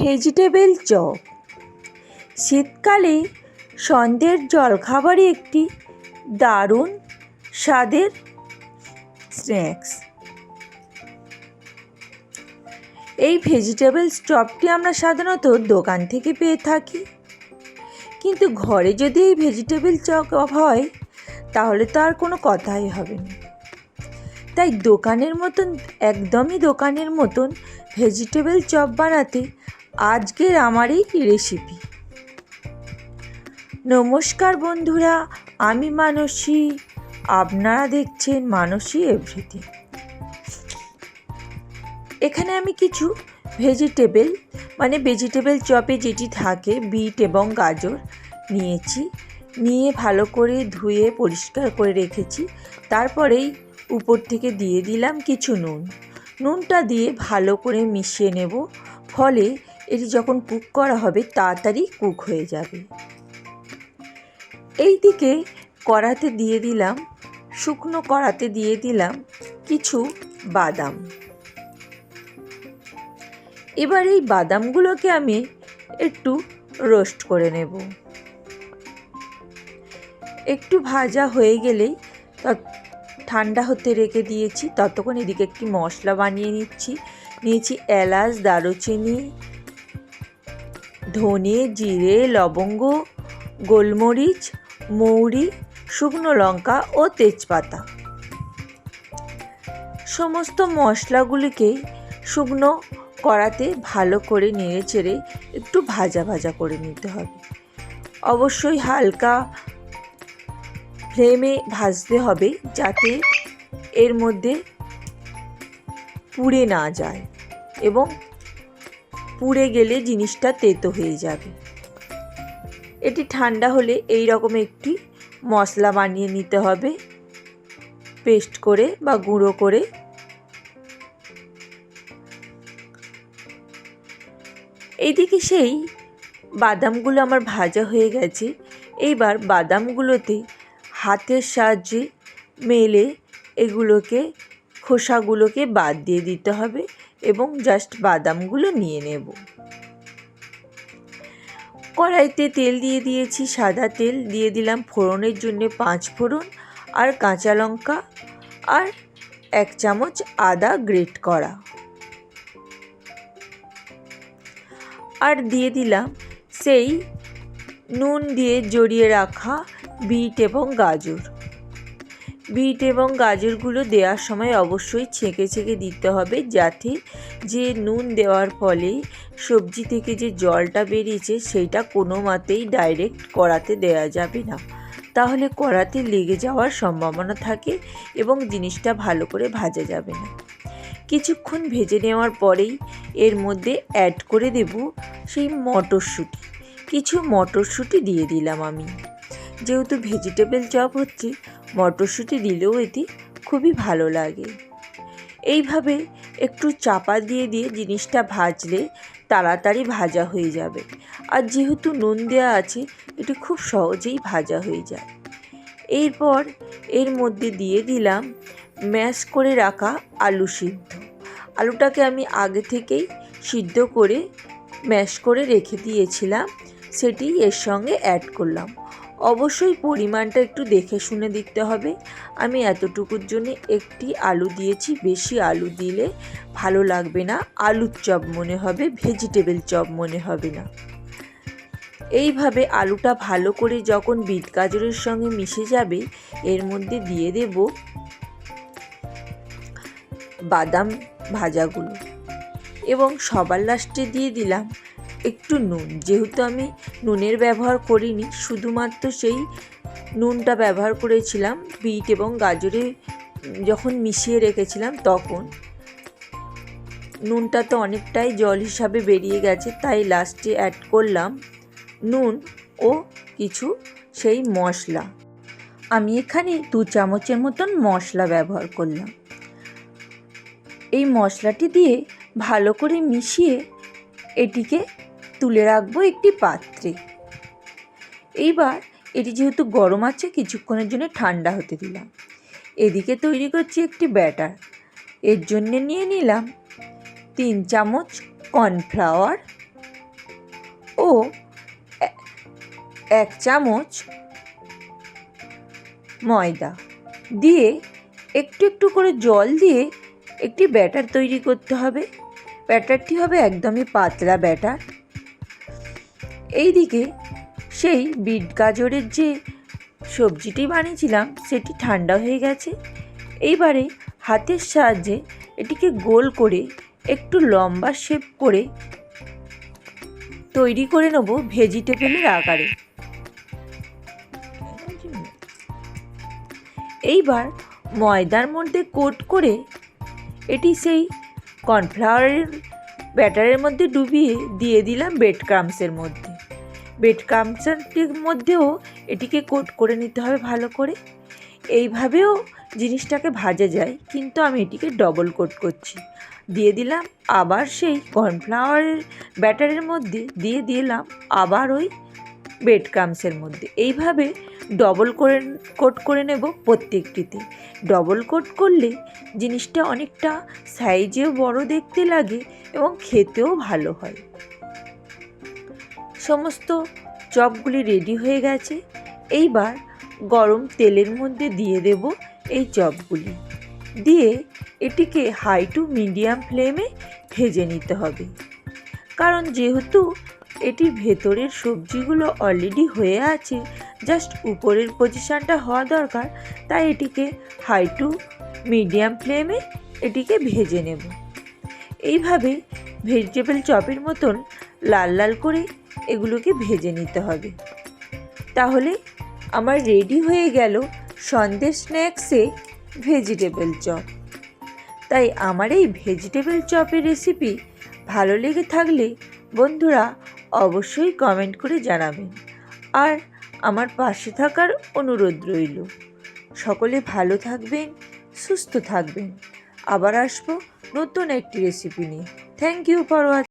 Vegetable chop. শীতকালে সন্ধ্যের জলখাবারই একটি দারুণ স্বাদের স্ন্যাক্স। এই ভেজিটেবল চপটি আমরা সাধারণত দোকান থেকে পেয়ে থাকি। কিন্তু ঘরে যদি এই ভেজিটেবল চপ হয়, তাহলে তো আর কোনো কথাই হবে না। তাই দোকানের মতন, একদমই দোকানের মতন ভেজিটেবল চপ বানাতে আজকের আমার এই রেসিপি নমস্কার বন্ধুরা, আমি মানসী। আপনারা দেখছেন মানসী এভরিথিং এখানে আমি কিছু ভেজিটেবল মানে ভেজিটেবল চপে যেটি থাকে, বিট এবং গাজর নিয়েছি। নিয়ে ভালো করে ধুয়ে পরিষ্কার করে রেখেছি। তারপরেই উপর থেকে দিয়ে দিলাম কিছু নুন। নুনটা দিয়ে ভালো করে মিশিয়ে নেব। ফলে এটি যখন কুক করা হবে, তাড়াতাড়ি কুক হয়ে যাবে। এই দিকে কড়াতে দিয়ে দিলাম, শুকনো কড়াতে দিয়ে দিলাম কিছু বাদাম। এবার এই বাদামগুলোকে আমি একটু রোস্ট করে নেব। একটু ভাজা হয়ে গেলেই ঠান্ডা হতে রেখে দিয়েছি। ততক্ষণ এদিকে একটি মশলা বানিয়ে নিচ্ছি। নিয়েছি এলাচ, দারুচিনি ধনে, জিরে, লবঙ্গ, গোলমরিচ, মৌরি, শুকনো লঙ্কা ও তেজপাতা। সমস্ত মশলাগুলিকে শুকনো কড়াতে ভালো করে নেড়ে চেড়ে একটু ভাজা ভাজা করে নিতে হবে। অবশ্যই হালকা ফ্লেমে ভাজতে হবে যাতে এর মধ্যে পুড়ে না যায় এবং পুড়ে গেলে জিনিসটা তেতো হয়ে যাবে। এটি ঠান্ডা হলে এই রকম একটি মশলা বানিয়ে নিতে হবে। পেস্ট করে বা গুঁড়ো করে। এইদিকে সেই বাদামগুলো আমার ভাজা হয়ে গেছে। এইবার বাদামগুলোতে হাতের সাহায্যে মেলে এগুলোকে খোসাগুলোকে বাদ দিয়ে দিতে হবে। এবং জাস্ট বাদামগুলো নিয়ে নেব। কড়াইতে তেল দিয়ে দিয়েছি সাদা তেল, দিয়ে দিলাম ফোড়নের জন্য পাঁচ ফোড়ন আর কাঁচা লঙ্কা আর এক চামচ আদা গ্রেট করা। আর দিয়ে দিলাম সেই নুন দিয়ে জড়িয়ে রাখা বিট এবং গাজর। বিট এবং গাজরগুলো দেওয়ার সময় অবশ্যই ছেঁকে ছেঁকে দিতে হবে যাতে যে নুন দেওয়ার ফলে সবজি থেকে যে জলটা বেরিয়েছে সেইটা কোনো মতেই ডাইরেক্ট কড়াতে দেওয়া যাবে না। তাহলে কড়াতে লেগে যাওয়ার সম্ভাবনা থাকে এবং জিনিসটা ভালো করে ভাজা যাবে না। কিছুক্ষণ ভেজে নেওয়ার পরেই এর মধ্যে অ্যাড করে দেব সেই মটরশুঁটি। কিছু মটরশুঁটি দিয়ে দিলাম আমি। যেহেতু ভেজিটেবল চপ হচ্ছে মটরশুঁটি দিলেও এটি খুবই ভালো লাগে। এইভাবে একটু চাপা দিয়ে দিয়ে জিনিসটা ভাজলে তাড়াতাড়ি ভাজা হয়ে যাবে। আর যেহেতু নুন দেওয়া আছে, এটি খুব সহজেই ভাজা হয়ে যায়। এরপর এর মধ্যে দিয়ে দিলাম ম্যাশ করে রাখা আলু সিদ্ধ। আলুটাকে আমি আগে থেকেই সিদ্ধ করে ম্যাশ করে রেখে দিয়েছিলাম, সেটি এর সঙ্গে অ্যাড করলাম। অবশ্যই পরিমাণটা একটু দেখে শুনে দিতে হবে। আমি এতটুকুর জন্য একটি আলু দিয়েছি, বেশি আলু দিলে ভালো লাগবে না। আলুর চপ মনে হবে, ভেজিটেবল চপ মনে হবে না। এইভাবে আলুটা ভালো করে যখন বিট গাজরের সঙ্গে মিশে যাবে, এর মধ্যে দিয়ে দেব বাদাম ভাজাগুলো। এবং সবার লাস্টে দিয়ে দিলাম একটু নুন। যেহেতু আমি নুনের ব্যবহার করিনি, শুধুমাত্র সেই নুনটা ব্যবহার করেছিলাম, বিট এবং গাজরে যখন মিশিয়ে রেখেছিলাম তখন। নুনটা তো অনেকটাই জল হিসাবে বেরিয়ে গেছে, তাই লাস্টে অ্যাড করলাম নুন ও কিছু সেই মশলা। আমি এখানে দু চামচের মতন মশলা ব্যবহার করলাম। এই মশলাটি দিয়ে ভালো করে মিশিয়ে এটিকে তুলে রাখব একটি পাত্রে। এইবার এটি যেহেতু গরম আছে, কিছুক্ষণের জন্য ঠান্ডা হতে দিলাম। এদিকে তৈরি করছি একটি ব্যাটার। এর জন্য নিয়ে নিলাম তিন চামচ কর্নফ্লাওয়ার ও এক চামচ ময়দা। দিয়ে একটু একটু করে জল দিয়ে একটি ব্যাটার তৈরি করতে হবে। ব্যাটারটি হবে একদমই পাতলা ব্যাটার। এইদিকে সেই বিট গাজরের যে সবজিটি বানিয়েছিলাম, সেটি ঠান্ডা হয়ে গেছে। এইবারে হাতের সাহায্যে এটিকে গোল করে একটু লম্বা শেপ করে তৈরি করে নেব ভেজিটেবলের আকারে। এইবার ময়দার মধ্যে কোট করে এটি সেই কর্নফ্লাওয়ারের ব্যাটারের মধ্যে ডুবিয়ে দিয়ে দিলাম বেড ক্রামসের মধ্যে। বেড ক্রামসটির মধ্যেও এটিকে কোট করে নিতে হবে ভালো করে। এইভাবেও জিনিসটাকে ভাজা যায়, কিন্তু আমি এটিকে ডবল কোট করছি। দিয়ে দিলাম, আবার সেই কর্নফ্লাওয়ারের ব্যাটারের মধ্যে দিয়ে দিলাম আবার ওই বেড ক্রামসের মধ্যে। এইভাবে ডবল করে কোট করে নেব প্রত্যেকটিতে। ডবল কোট করলে জিনিসটা অনেকটা সাইজেও বড় দেখতে লাগে এবং খেতেও ভালো হয়। সমস্ত চপগুলি রেডি হয়ে গেছে। এইবার গরম তেলের মধ্যে দিয়ে দেব এই চপগুলি। দিয়ে এটিকে হাই টু মিডিয়াম ফ্লেমে ভেজে নিতে হবে। কারণ যেহেতু এটির ভেতরের সবজিগুলো অলরেডি হয়ে আছে জাস্ট উপরের পজিশানটা হওয়া দরকার, তাই এটিকে হাই টু মিডিয়াম ফ্লেমে এটিকে ভেজে নেব। এইভাবে ভেজিটেবল চপের মতন লাল লাল করে এগুলোকে ভেজে নিতে হবে। তাহলে আমার রেডি হয়ে গেল সন্দেশ স্ন্যাক্সে ভেজিটেবল চপ। তাই আমার এই ভেজিটেবল চপের রেসিপি ভালো লেগে থাকলে বন্ধুরা অবশ্যই কমেন্ট করে জানাবেন। আর আমার পাশে থাকার অনুরোধ রইল। সকলে ভালো থাকবেন, সুস্থ থাকবেন। আবার আসব নতুন একটি রেসিপি নিয়ে। Thank you for